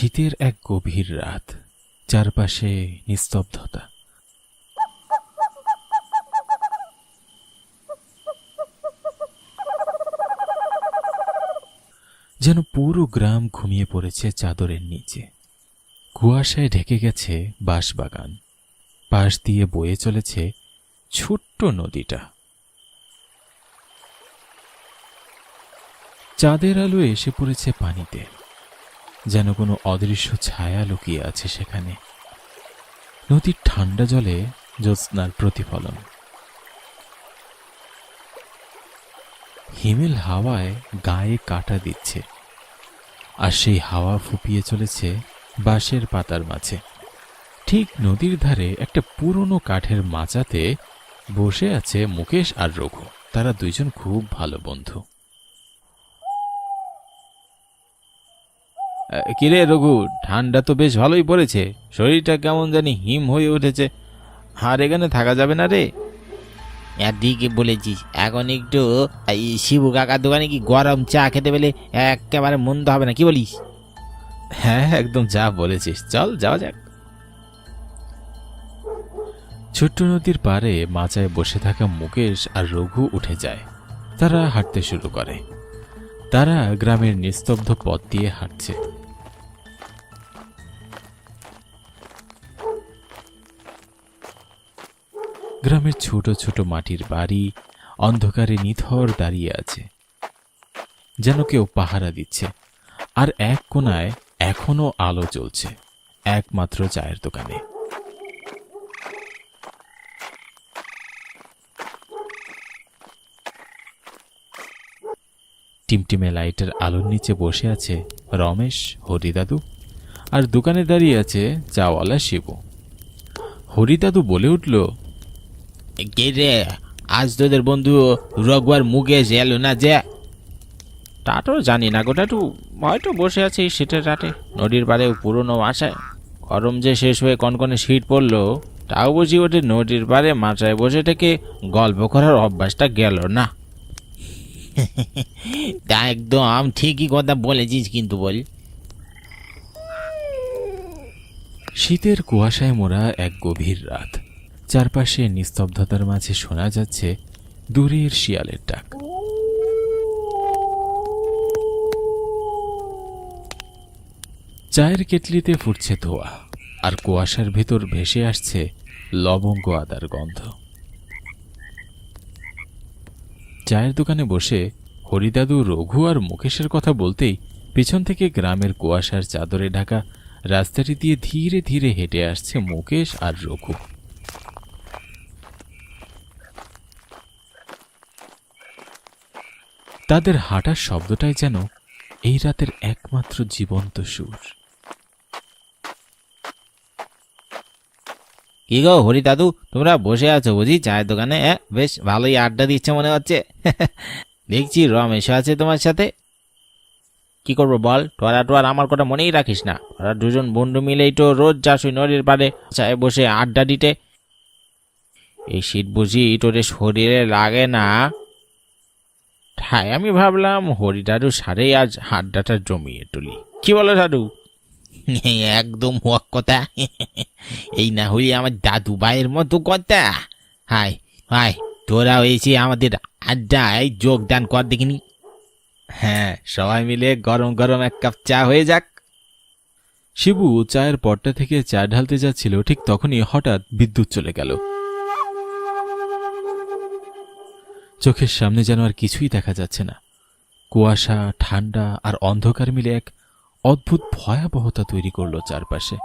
শীতের এক গভীর রাত, চারপাশে নিস্তব্ধতা। যেন পুরো গ্রাম ঘুমিয়ে পড়েছে চাদরের নিচে। কুয়াশায় ঢেকে গেছে বাঁশবাগান। পাশ দিয়ে বয়ে চলেছে ছোট্ট নদীটা। চাঁদের আলো এসে পড়েছে পানিতে। যেন কোনো অদৃশ্য ছায়া লুকিয়ে আছে সেখানে। নদীর ঠান্ডা জলে জ্যোৎস্নার প্রতিফলন। হিমেল হাওয়ায় গায়ে কাটা দিচ্ছে, আর সেই হাওয়া ফুপিয়ে চলেছে বাঁশের পাতার মাঝে। ঠিক নদীর ধারে একটা পুরনো কাঠের মাচাতে বসে আছে মুকেশ আর রঘু। তারা দুইজন খুব ভালো বন্ধু। কিরে রঘু ঠান্ডা তো বেশ ভালোই পড়েছে। শরীরটা কেমন জানি হিম হয়ে উঠেছে। আর এখানে থাকা যাবে না রে। একদিকে বলেছিস এখন একটু এই শিবু কাকার দোকানে কি গরম চা খেতে পেলে একেবারে মন্দ হবে না কি বলিস? হ্যাঁ একদম যা বলেছিস। চল যাওয়া যাক। ছোট্ট নদীর পাড়ে মাচায় বসে থাকা মুকেশ আর রঘু উঠে যায়। তারা হাঁটতে শুরু করে। তারা গ্রামের নিস্তব্ধ পথ দিয়ে হাঁটছে। গ্রামের ছোট ছোট মাটির বাড়ি অন্ধকারে নিথর দাঁড়িয়ে আছে। যেন কেউ পাহারা দিচ্ছে। আর এক কোনায় এখনও আলো জ্বলছে, একমাত্র চায়ের দোকানে। টিমটিমে লাইটের আলোর নিচে বসে আছে রমেশ, হরিদাদু আর দোকানে দাঁড়িয়ে আছে চাওয়ালা শিবু। হরিদাদু বলে উঠল কে রে আজ তোদের বন্ধু রঘুয়ার মুখে এলো না যে? তা তো জানি না গোটা টু হয়তো বসে আছে এই শীতের রাতে। নদীর পাড়ে পুরনো আশায় গরম যে শেষ হয়ে কনকনে শীত পড়ল তাও বুঝি ওদের নদীর পাড়ে মাচায় বসে থেকে গল্প করার অভ্যাসটা গেল না। তা একদম ঠিকই কথা বলেছিস কিন্তু বল। শীতের কুয়াশায় মোড়া এক গভীর রাত চারপাশে নিস্তব্ধতার মাঝে শোনা যাচ্ছে দূরের শিয়ালের ডাক। চায়ের কেটলিতে ফুটছে ধোয়া আর কুয়াশার ভেতর ভেসে আসছে লবঙ্গ আদার গন্ধ। চায়ের দোকানে বসে হরিদাদু, রঘু আর মুকেশের কথা বলতেই পিছন থেকে গ্রামের কুয়াশার চাদরে ঢাকা রাস্তাটি দিয়ে ধীরে ধীরে হেঁটে আসছে মুকেশ আর রঘু। তাদের হাঁটার শব্দটাই যেন এই রাতের একমাত্র জীবন্ত সুর। কি গো হরি দাদু, তোমরা বসে আছো বুঝি? চায়ের দোকানে হ্যাঁ? বেশ ভালোই আড্ডা দিচ্ছে মনে হচ্ছে। দেখছি রমেশ আছে তোমার সাথে। কি করব বল? তো আর আমার কথা মনেই রাখিস না। তোরা দুজন বন্ধু মিলেই তো রোজ যাস ওই নদীর পাড়ে, চায়ে বসে আড্ডা দিতে। এই শীত বুঝি তোদের শরীরে লাগে না? তাই আমি ভাবলাম হরি দাদু সারেই আজ হাড্ডাটা জমিয়ে তুলি। কি বলো দাদু? একদম হক কথা। এই না হলে আমার দাদু ভাইয়ের মতো কথা। হাই হাই তোরা হয়েছে আমাদের আড্ডায় যোগদান কর দেখিনি। হ্যাঁ সবাই মিলে গরম গরম এক কাপ চা হয়ে যাক। শিবু চায়ের পটটা থেকে চা ঢালতে যাচ্ছিল ঠিক তখনই হঠাৎ বিদ্যুৎ চলে গেল। চোখের সামনে যেন আর কিছুই দেখা যাচ্ছে না। কুয়াশা ঠান্ডা আর অন্ধকার মিলে এক অদ্ভুত ভয়াবহতা তৈরি করল চারপাশে।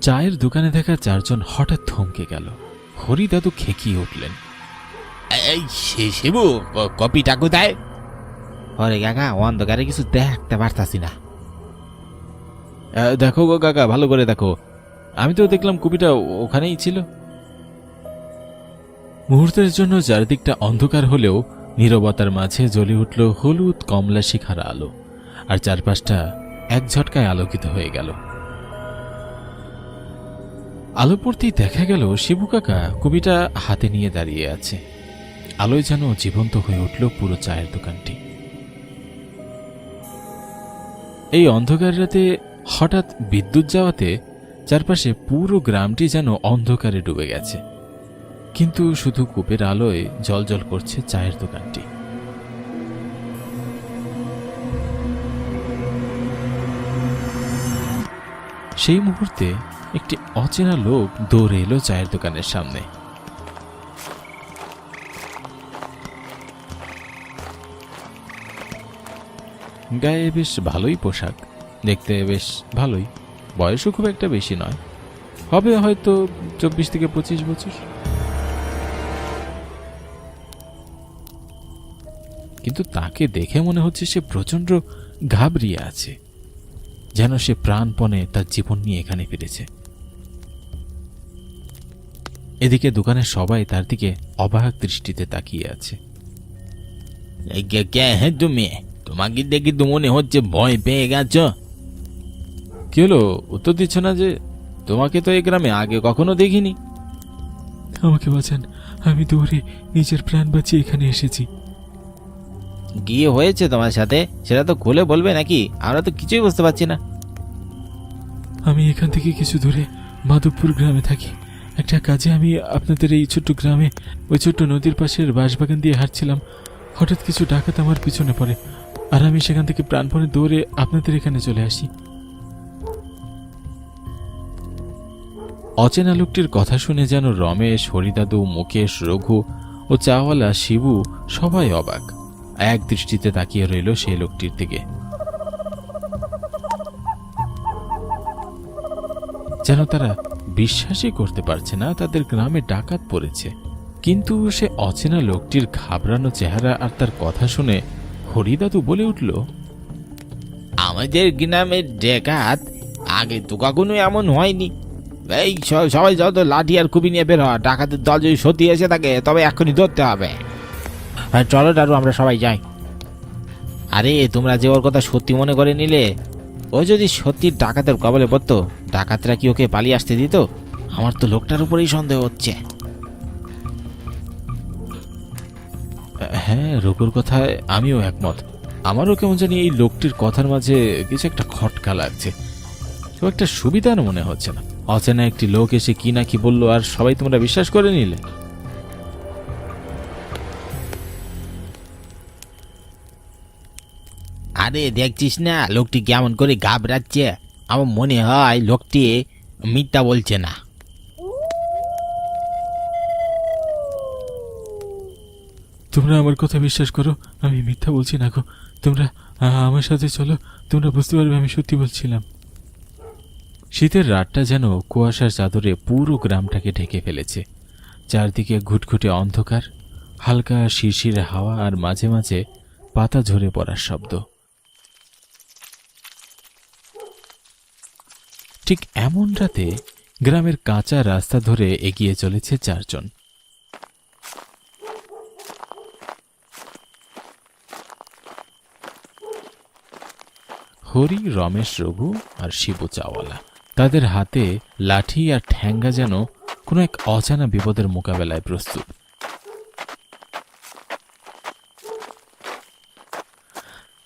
চায়ের দোকানে দেখা চারজন হঠাৎ থমকে গেল। হরিদাদু খেকিয়ে উঠলেন। এই শিবু কপিটা কোথায়? ওরে কাকা অন্ধকারে কিছু দেখতে পারতাছি না। দেখো গো কাকা, ভালো করে দেখো। আমি তো দেখলাম কপিটা ওখানেই ছিল। মুহূর্তের জন্য চারিদিকটা অন্ধকার হলেও নীরবতার মাঝে জ্বলে উঠল হলুদ কমলা শিখার আলো, আর চারপাশটা এক ঝটকায় আলোকিত হয়ে গেল। আলো পড়তেই দেখা গেল শিবু কাকা কবিটা হাতে নিয়ে দাঁড়িয়ে আছে। আলোয় যেন জীবন্ত হয়ে উঠল পুরো চায়ের দোকানটি। এই অন্ধকার রাতে হঠাৎ বিদ্যুৎ যাওয়াতে চারপাশে পুরো গ্রামটি যেন অন্ধকারে ডুবে গেছে। কিন্তু শুধু কূপের আলোয় জলজল করছে চায়ের দোকানটি। সেই মুহূর্তে একটি অচেনা লোক দৌড়ে এলো চায়ের দোকানের সামনে। গায়ে বেশ ভালোই পোশাক। দেখতে বেশ ভালোই। বয়সও খুব একটা বেশি নয়। হবে হয়তো চব্বিশ থেকে পঁচিশ বছর। কিন্তু তাকে দেখে মনে হচ্ছে সে প্রচণ্ড ঘাবড়িয়ে আছে, যেন সে প্রাণপণে তার জীবন নিয়ে এখানে ফিরেছে। এদিকে দোকানের সবাই তার দিকে অবাক দৃষ্টিতে তাকিয়ে আছে। তোমাকে দেখি তো মনে হচ্ছে ভয় পেয়ে গেছো। কি হলো? উত্তর দিচ্ছ না যে তোমাকে তো এই গ্রামে আগে কখনো দেখিনি। আমাকে বাঁচান আমি দৌড়ে নিজের প্রাণ বাঁচিয়ে এখানে এসেছি। গিয়ে হয়েছে তোমার সাথে সেটা তো খুলে বলবে নাকি? আমরা তো কিছুই বুঝতে পারছি না। আমি এখান থেকে কিছু দূরে মাধবপুর গ্রামে থাকি। একটা কাজে আমি আপনাদের এই ছোট্ট গ্রামে ওই ছোট্ট নদীর পাশের বাঁশবাগান দিয়ে হাঁটছিলাম। হঠাৎ কিছু ডাকাত আমার পিছনে পড়ে আর আমি সেখান থেকে প্রাণপণে দৌড়ে আপনাদের এখানে চলে আসি। অচেনা লোকটির কথা শুনে যেন রমেশ, হরিদাদু, মুকেশ, রঘু ও চাওয়ালা, শিবু সবাই অবাক। এক দৃষ্টিতে তাকিয়ে রইল সেই লোকটির দিকে। যেন তারা বিশ্বাসই করতে পারছে না, তাদের গ্রামে ডাকাত পড়েছে। কিন্তু সে অচেনা লোকটির ঘাবড়ানো চেহারা আর তার কথা শুনে হরিদাদু বলে উঠল, আমাদের গ্রামের ডেকাত আগে তো কখনো এমন হয়নি। এই সবাই যত লাঠি আর খুবই নিয়ে বের হয় ডাকাতের দল যদি সত্যি এসে থাকে, তবে এখনই ধরতে হবে। হ্যাঁ চলো ডারু আমরা সবাই যাই। আরে, তোমরা যে ওর কথা সত্যি মনে করে নিলে, ও যদি সত্যি ডাকাতের কবলে পড়তো, ডাকাতরা কি ওকে পালিয়ে আসতে দিত? আমার তো লোকটার উপরেই সন্দেহ হচ্ছে। হ্যাঁ রঘুর কথায় আমিও একমত। আমারও কেমন জানি এই লোকটির কথার মাঝে কিছু একটা খটকা লাগছে। খুব একটা সুবিধার মনে হচ্ছে না। অচেনা একটি লোক এসে কি না কি বলল আর সবাই তোমরা বিশ্বাস করে নিলে। আরে দেখছিস না? লোকটি কেমন করে ঘাবড়াচ্ছে? আমার মনে হয় লোকটি মিথ্যা বলছে না। তোমরা আমার কথা বিশ্বাস করো আমি মিথ্যা বলছি না গো। তোমরা আমার সাথে চলো তোমরা বুঝতে পারবে আমি সত্যি বলছিলাম। শীতের রাতটা যেন কুয়াশার চাদরে পুরো গ্রামটাকে ঢেকে ফেলেছে। চারদিকে ঘুটঘুটে অন্ধকার, হালকা শিরশিরে হাওয়া আর মাঝে মাঝে পাতা ঝরে পড়ার শব্দ। ঠিক এমন রাতে গ্রামের কাঁচা রাস্তা ধরে এগিয়ে চলেছে চারজন। হরি, রমেশ, রঘু আর শিবু চাওয়ালা। তাদের হাতে লাঠি আর ঠ্যাঙ্গা যেন কোনো এক অজানা বিপদের মোকাবেলায় প্রস্তুত।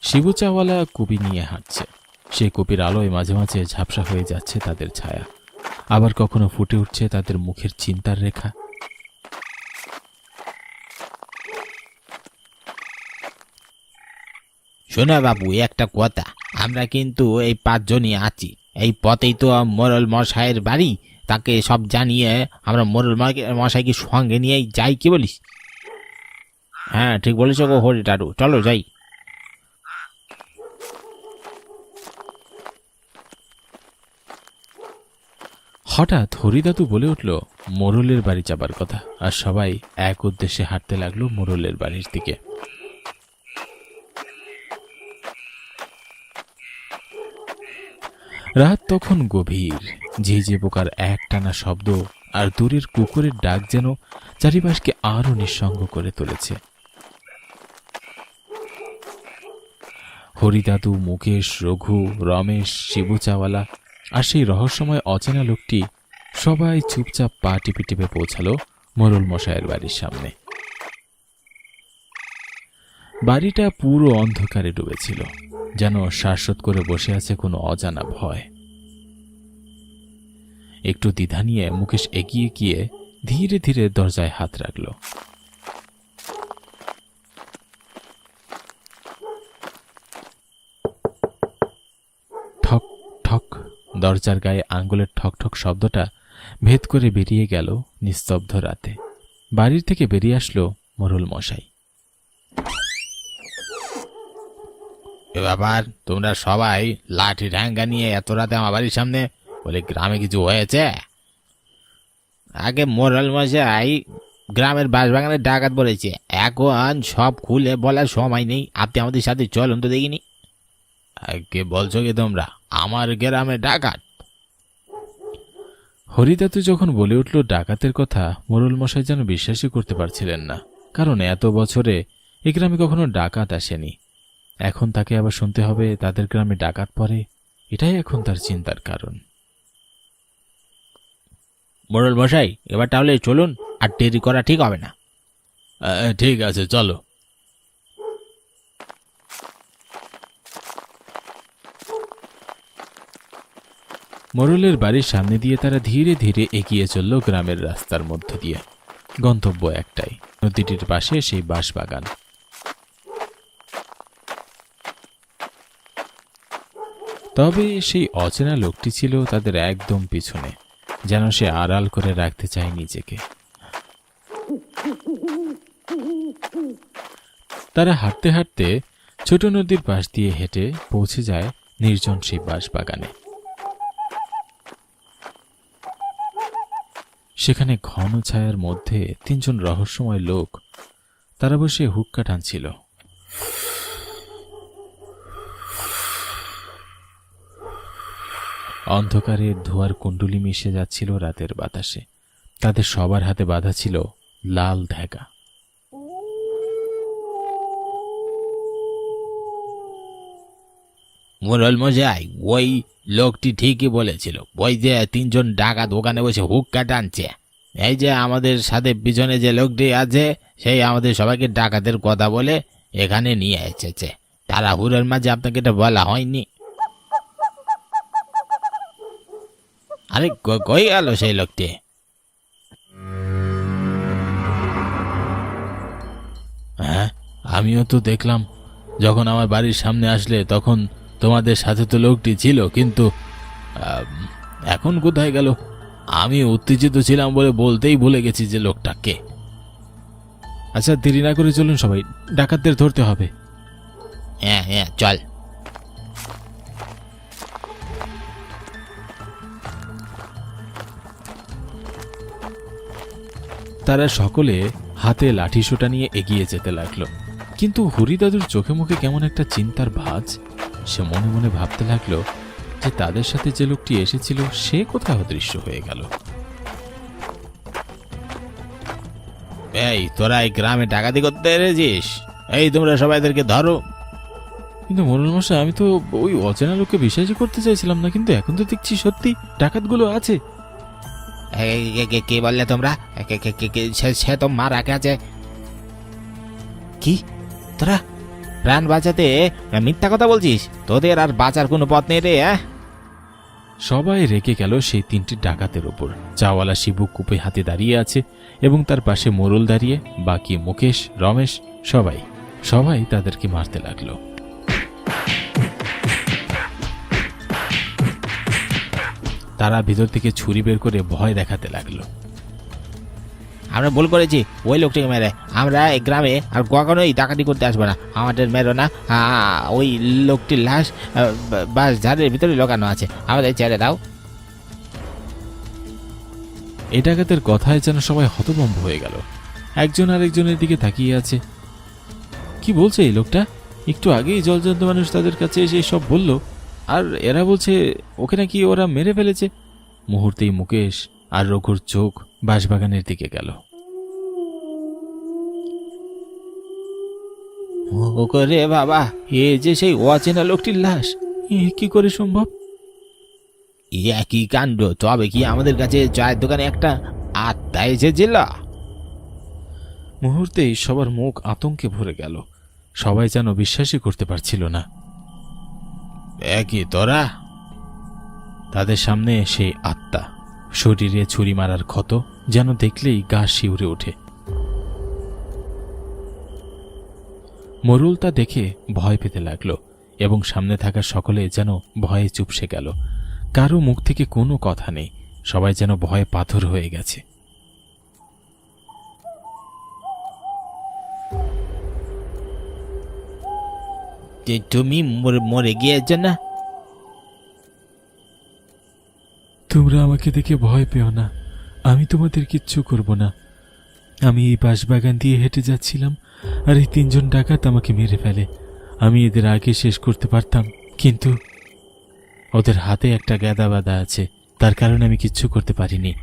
শিবু চাওয়ালা কুপি নিয়ে হাঁটছে। সে কুপির আলোয় মাঝে মাঝে ঝাপসা হয়ে যাচ্ছে তাদের ছায়া। আবার কখনো ফুটে উঠছে তাদের মুখের চিন্তার রেখা। শোনা বাবু, একটা কথা। আমরা কিন্তু এই পাঁচজনই আছি। এই পথেই তো মোরল মশাইয়ের বাড়ি। তাকে সব জানিয়ে আমরা মোরল মশাইকে সঙ্গে নিয়েই যাই, কি বলিস? হ্যাঁ ঠিক বলেছ গো হরি টাটু চলো যাই। হঠাৎ হরিদাদু বলে উঠল, মোরলের বাড়ি যাবার কথা। আর সবাই এক উদ্দেশ্যে হাঁটতে লাগল মোরলের বাড়ির দিকে। রাত তখন গভীর। ঝিঝে পোকার এক টানা শব্দ আর দূরের কুকুরের ডাক যেন চারিপাশকে আরও নিঃসঙ্গ করে তুলেছে। হরিদাদু, মুকেশ, রঘু, রমেশ শিবু চাওয়ালা আর সেই রহস্যময় অচেনা লোকটি সবাই চুপচাপ পা টিপে টিপে পৌঁছালো মোরল মশাইয়ের বাড়ির সামনে। বাড়িটা পুরো অন্ধকারে ডুবেছিল। যেন শ্বাসরোধ করে বসে আছে কোনো অজানা ভয়। একটু দ্বিধা নিয়ে মুকেশ এগিয়ে গিয়ে ধীরে ধীরে দরজায় হাত রাখল। ঠক ঠক, দরজার গায়ে আঙ্গুলের ঠক ঠক শব্দটা ভেদ করে বেরিয়ে গেল নিস্তব্ধ রাতে। বাড়ির থেকে বেরিয়ে আসলো মোরল মশাই এ ব্যাপার, তোমরা সবাই লাঠি ঢ্যাঙ্গা নিয়ে এত রাতে আমার বাড়ির সামনে বলে গ্রামে কিছু হয়েছে? আগে মোরাল মশাই গ্রামের বাঁশবাগানে ডাকাত বলেছে, এখন সব খুলে বলার সময় নেই, আপনি আমাদের সাথে চলুন তো দেখিনি। কে বলছো কি তোমরা? আমার গ্রামে ডাকাত। হরিদাতু যখন বলে উঠল ডাকাতের কথা, মোরল মশাই যেন বিশ্বাসই করতে পারছিলেন না, কারণ এত বছরে এ গ্রামে কখনো ডাকাত আসেনি। এখন তাকে আবার শুনতে হবে তাদের গ্রামে ডাকাত পড়ে এটাই এখন তার চিন্তার কারণ। মোরল মশাই এবার তাহলে চলুন আর দেরি করা ঠিক হবে না। ঠিক আছে চলো। মোরলের বাড়ির সামনে দিয়ে তারা ধীরে ধীরে এগিয়ে চলল গ্রামের রাস্তার মধ্য দিয়ে। গন্তব্য একটাই নদীটির পাশে সেই বাঁশবাগান। তবে সেই অচেনা লোকটি ছিল তাদের একদম পিছনে, যেন সে আড়াল করে রাখতে চায় নিজেকে। তারা হাঁটতে হাঁটতে ছোট নদীর পাশ দিয়ে হেঁটে পৌঁছে যায় নির্জন সেই বাঁশবাগানে। সেখানে ঘন ছায়ার মধ্যে তিনজন রহস্যময় লোক, তারা বসে হুক্কা টানছিল। অন্ধকারে ধোয়ার কুণ্ডুলি মিশে যাচ্ছিল রাতের বাতাসে। তাদের সবার হাতে বাঁধা ছিল লাল ধ্যাগা মোরল মশাই, ওই লোকটি ঠিকই বলেছিল। ওই যে তিনজন ডাকাত ওখানে বসে হুক্কা টানছে। এই যে আমাদের সাথে পিছনে যে লোকটি আছে, সেই আমাদের সবাইকে ডাকাতের কথা বলে এখানে নিয়ে এসেছে। তারা হুরের মাঝে আপনাকে এটা বলা হয়নি। আরে ক- কই গেল সেই লোকটি? হ্যাঁ? আমিও তো দেখলাম, যখন আমার বাড়ির সামনে আসলে তখন তোমাদের সাথে তো লোকটি ছিল, কিন্তু এখন কোথায় গেল? আমি উত্তেজিত ছিলাম বলে বলতেই ভুলে গেছি যে লোকটাকে। আচ্ছা দেরি না করে চলুন সবাই, ডাকাতদের ধরতে হবে। হ্যাঁ হ্যাঁ চল। তারা সকলে হাতে লাঠি সোটা নিয়ে এগিয়ে যেতে লাগল। কিন্তু হরিদাদুর চোখে মুখে কেমন একটা চিন্তার ভাঁজ সে মনে মনে ভাবতে লাগল যে তাদের সাথে যে লোকটি এসেছিল সে কোথায় অদৃশ্য হয়ে গেল। এই তোরা এই গ্রামে ডাকাতি করতে এসেছিস? এই তোমরা সবাইদেরকে ধরো। কিন্তু মোরল মশাই আমি তো ওই অচেনা লোককে বিশ্বাসই করতে চাইছিলাম না কিন্তু এখন তো দেখছি সত্যি ডাকাতগুলো আছে। কে- বললে তোমরা? সে- তো মারা গেছে। কি? তোরা প্রাণ বাঁচাতে মিথ্যা কথা বলছিস? তোদের আর বাঁচার কোনো পথ নেই রে হ্যাঁ সবাই রেগে গেল সেই তিনটি ডাকাতের ওপর। চাওয়ালা শিবু কূপে হাতে দাঁড়িয়ে আছে এবং তার পাশে মোরল দাঁড়িয়ে, বাকি মুকেশ, রমেশ, সবাই। সবাই তাদেরকে মারতে লাগল। তারা ভিতর থেকে ছুরি বের করে ভয় দেখাতে লাগল। আমরা ভুল করেছি ওই লোকটিকে মেরে। আমরা এই গ্রামে আর কখনোই ডাকাতি করতে আসব না। আমাদের মেরো না ওই লোকটির লাশ বা- বাস ঝাড়ের ভিতরে লোকানো আছে। আমাদের ছেড়ে দাও। এই ডাকাতের কথায় যেন সবাই হতভম্ব হয়ে গেল। একজন আরেকজনের দিকে তাকিয়ে আছে। কি বলছে এই লোকটা? একটু আগেই জলজন্ত মানুষ তাদের কাছে এসে সব বলল। আর এরা বলছে, ওকে নাকি ওরা মেরে ফেলেছে? মুহূর্তেই মুকেশ আর রঘুর চোখ বাঁশবাগানের দিকে গেল। ও করে বাবা, এ যে সেই অচেনা লোকটির লাশ কি করে সম্ভব? কি কাণ্ড, তবে কি আমাদের কাছে চায়ের দোকানে একটা আত্মা এসেছিল? মুহূর্তেই সবার মুখ আতঙ্কে ভরে গেল। সবাই যেন বিশ্বাসই করতে পারছিল না। একই তোরা? তাদের সামনে সেই আত্মা। শরীরে ছুরি মারার ক্ষত যেন দেখলেই গা শিউরে ওঠে। মরুল তা দেখে ভয় পেতে লাগল এবং সামনে থাকা সকলে যেন ভয়ে চুপসে গেল। কারও মুখ থেকে কোনো কথা নেই। সবাই যেন ভয়ে পাথর হয়ে গেছে। তুমি মরে- গিয়েছ না? তোমরা আমাকে দেখে ভয় পেও না। আমি তোমাদের কিচ্ছু করব না। আমি এই বাঁশবাগান দিয়ে হেঁটে যাচ্ছিলাম, আর এই তিনজন ডাকাত আমাকে মেরে ফেলে। আমি এদের আগে শেষ করতে পারতাম, কিন্তু ওদের হাতে একটা গ্যাদা বাঁধা আছে। তার কারণে আমি কিচ্ছু করতে পারিনি,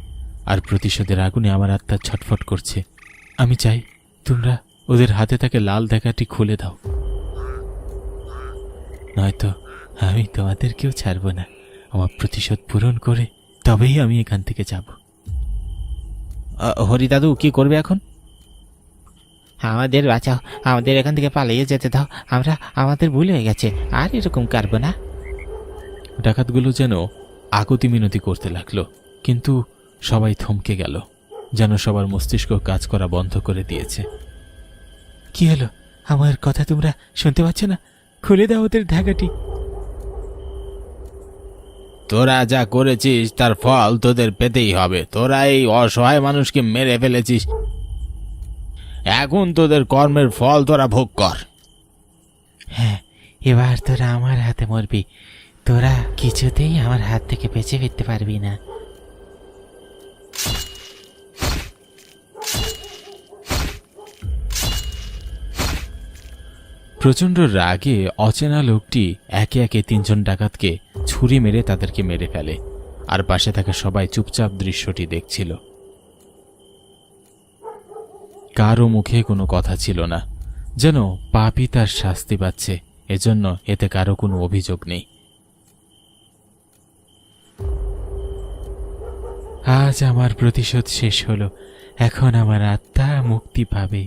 আর প্রতিশোধের আগুনে আমার আত্মা ছটফট করছে। আমি চাই তোমরা ওদের হাতে থাকে লাল দেখাটি খুলে দাও। নয়তো আমি তোমাদেরকেও ছাড়ব না। আমার প্রতিশোধ পূরণ করে তবেই আমি এখান থেকে যাব। আ, হরি দাদু কি করবে এখন? আমাদের বাঁচাও আমাদের এখান থেকে পালিয়ে যেতে দাও। আমরা আমাদের ভুল হয়ে গেছে আর এরকম কারবো না। ডাকাতগুলো যেন আকুতি মিনতি করতে লাগল কিন্তু সবাই থমকে গেল যেন সবার মস্তিষ্ক কাজ করা বন্ধ করে দিয়েছে। কি হলো? আমার কথা তোমরা শুনতে পাচ্ছ না? খুলে দাও ওদের ঢাকাটি। তোরা যা করেছিস তার ফল তোদের পেতেই হবে। তোরা এই অসহায় মানুষকে মেরে ফেলেছিস। এখন তোদের কর্মের ফল তোরা ভোগ কর। হ্যাঁ এবার তোরা আমার হাতে মরবি। তোরা কিছুতেই আমার হাত থেকে বেঁচে ফিরতে পারবি না। প্রচণ্ড রাগে অচেনা লোকটি একে একে তিনজন ডাকাতকে ছুরি মেরে তাদেরকে মেরে ফেলে, আর পাশে থাকা সবাই চুপচাপ দৃশ্যটি দেখছিল। কারও মুখে কোনো কথা ছিল না, যেন পাপই তার শাস্তি পাচ্ছে, এজন্য এতে কারও কোনো অভিযোগ নেই। আজ আমার প্রতিশোধ শেষ হলো, এখন আমার আত্মা মুক্তি পাবে।